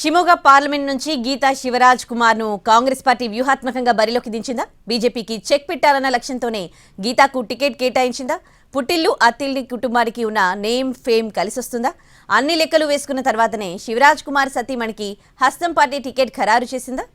Shimoga parliament నుంచి గీతా శివరాజ్ కుమార్ను Congress party వ్యూహాత్మకంగా బరిలోకి దించిందా? బీజేపీకి చెక్ పెట్టాలన్న లక్ష్యంతోనే గీతాకు టికెట్ కేటాయించిందా? పుట్టిల్లు అత్తిల్లి కుటుంబానికి ఉన్న నేమ్ ఫేమ్ కలిసొస్తుందా? అన్ని లెక్కలు వేసుకున్న తర్వాతనే శివరాజ్ కుమార్ సతీమణికి హస్తం పార్టీ టికెట్ ఖరారు చేసిందా?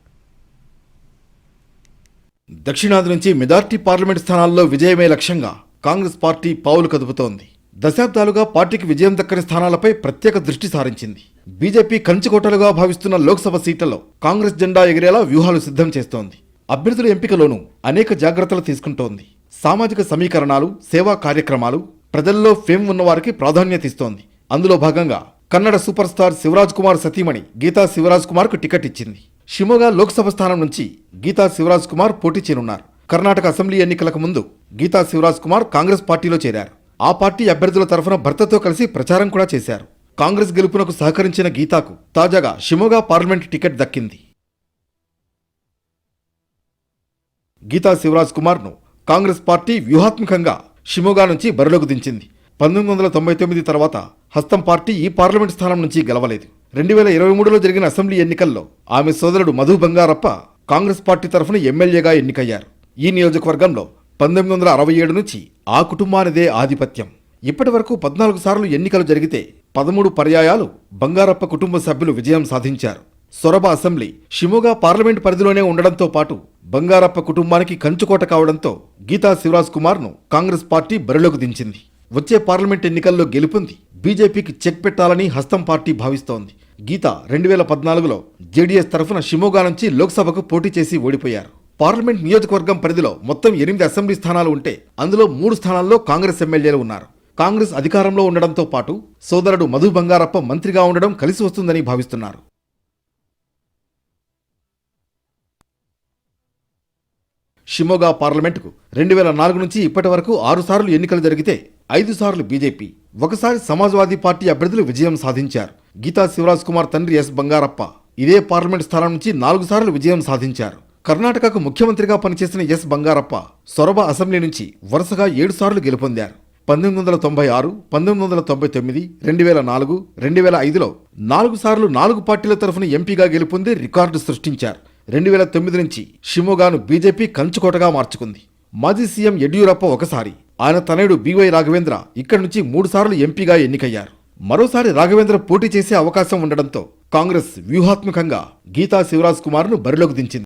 దక్షిణాది నుంచి మెజార్టీ పార్లమెంట్ స్థానాల్లో విజయమే లక్ష్యంగా కాంగ్రెస్ పార్టీ పావులు కదుపుతోంది. దశాబ్దాలుగా పార్టీకి విజయం దక్కని స్థానాలపై ప్రత్యేక దృష్టి సారించింది. బీజేపీ కంచుకోటలుగా భావిస్తున్న లోక్సభ సీట్లలో కాంగ్రెస్ జెండా ఎగిరేలా వ్యూహాలు సిద్ధం చేస్తోంది. అభ్యర్థుల ఎంపికలోనూ అనేక జాగ్రత్తలు తీసుకుంటోంది. సామాజిక సమీకరణాలు సేవా కార్యక్రమాలు ప్రజల్లో ఫేమ్ ఉన్నవారికి ప్రాధాన్యత ఇస్తోంది. అందులో భాగంగా కన్నడ సూపర్ స్టార్ శివరాజ్ కుమార్ సతీమణి గీతా శివరాజ్ కుమార్కు టికెట్ ఇచ్చింది. షిమోగా లోక్సభ స్థానం నుంచి గీతా శివరాజ్ కుమార్ పోటీ చేయనున్నారు. కర్ణాటక అసెంబ్లీ ఎన్నికలకు ముందు గీతా శివరాజ్ కుమార్ కాంగ్రెస్ పార్టీలో చేరారు. ఆ పార్టీ అభ్యర్థుల తరఫున భర్తతో కలిసి ప్రచారం కూడా చేశారు. కాంగ్రెస్ గెలుపునకు సహకరించిన గీతాకు తాజాగా షిమోగా పార్లమెంట్ టికెట్ దక్కింది. గీతా శివరాజ్ కుమార్ను కాంగ్రెస్ పార్టీ వ్యూహాత్మకంగా షిమోగా నుంచి బరిలోకి దించింది. పంతొమ్మిది వందల తొంభై తొమ్మిది తర్వాత హస్తం పార్టీ ఈ పార్లమెంట్ స్థానం నుంచి గెలవలేదు. రెండు వేల ఇరవై మూడులో జరిగిన అసెంబ్లీ ఎన్నికల్లో ఆమె సోదరుడు మధు బంగారప్ప కాంగ్రెస్ పార్టీ తరఫున ఎమ్మెల్యేగా ఎన్నికయ్యారు. ఈ నియోజకవర్గంలో పంతొమ్మిది వందల అరవై ఏడు నుంచి ఆ కుటుంబానిదే ఆధిపత్యం. ఇప్పటి వరకు పద్నాలుగు సార్లు ఎన్నికలు జరిగితే పదమూడు పర్యాయాలు బంగారప్ప కుటుంబ సభ్యులు విజయం సాధించారు. సొరబ అసెంబ్లీ షిమోగా పార్లమెంట్ పరిధిలోనే ఉండడంతో పాటు బంగారప్ప కుటుంబానికి కంచుకోట కావడంతో గీతా శివరాజ్ కుమార్ను కాంగ్రెస్ పార్టీ బరిలోకి దించింది. వచ్చే పార్లమెంట్ ఎన్నికల్లో గెలుపొంది బీజేపీకి చెక్ పెట్టాలని హస్తం పార్టీ భావిస్తోంది. గీత రెండు వేల పద్నాలుగులో జేడీఎస్ తరఫున షిమోగా నుంచి లోక్సభకు పోటీ చేసి ఓడిపోయారు. పార్లమెంట్ నియోజకవర్గం పరిధిలో మొత్తం ఎనిమిది అసెంబ్లీ స్థానాలు ఉంటే అందులో మూడు స్థానాల్లో కాంగ్రెస్ ఎమ్మెల్యేలు ఉన్నారు. కాంగ్రెస్ అధికారంలో ఉండడంతో పాటు సోదరుడు మధు బంగారప్ప మంత్రిగా ఉండడం కలిసి వస్తుందని భావిస్తున్నారు. షిమోగా పార్లమెంటుకు రెండు వేల నాలుగు నుంచి ఇప్పటి వరకు ఆరుసార్లు ఎన్నికలు జరిగితే ఐదు సార్లు బీజేపీ ఒకసారి సమాజ్వాదీ పార్టీ అభ్యర్థులు విజయం సాధించారు. గీతా శివరాజ్ కుమార్ తండ్రి ఎస్ బంగారప్ప ఇదే పార్లమెంట్ స్థానం నుంచి నాలుగు సార్లు విజయం సాధించారు. కర్ణాటకకు ముఖ్యమంత్రిగా పనిచేసిన ఎస్ బంగారప్ప సొరబ అసెంబ్లీ నుంచి వరుసగా ఏడుసార్లు గెలుపొందారు. పంతొమ్మిది వందల తొంభై ఆరు పంతొమ్మిది వందల తొంభై తొమ్మిది రెండు వేల నాలుగు రెండు వేల ఐదులో నాలుగు సార్లు నాలుగు పార్టీల తరఫున ఎంపీగా గెలుపొంది రికార్డు సృష్టించారు. రెండు వేల తొమ్మిది నుంచి షిమోగాను బీజేపీ కంచుకోటగా మార్చుకుంది. మాజీ సీఎం యడ్యూరప్ప ఒకసారి ఆయన తనయుడు బివై రాఘవేంద్ర ఇక్కడి నుంచి మూడుసార్లు ఎంపీగా ఎన్నికయ్యారు. మరోసారి రాఘవేంద్ర పోటీ చేసే అవకాశం ఉండడంతో కాంగ్రెస్ వ్యూహాత్మకంగా గీతా శివరాజ్ కుమార్ను బరిలోకి దించింది.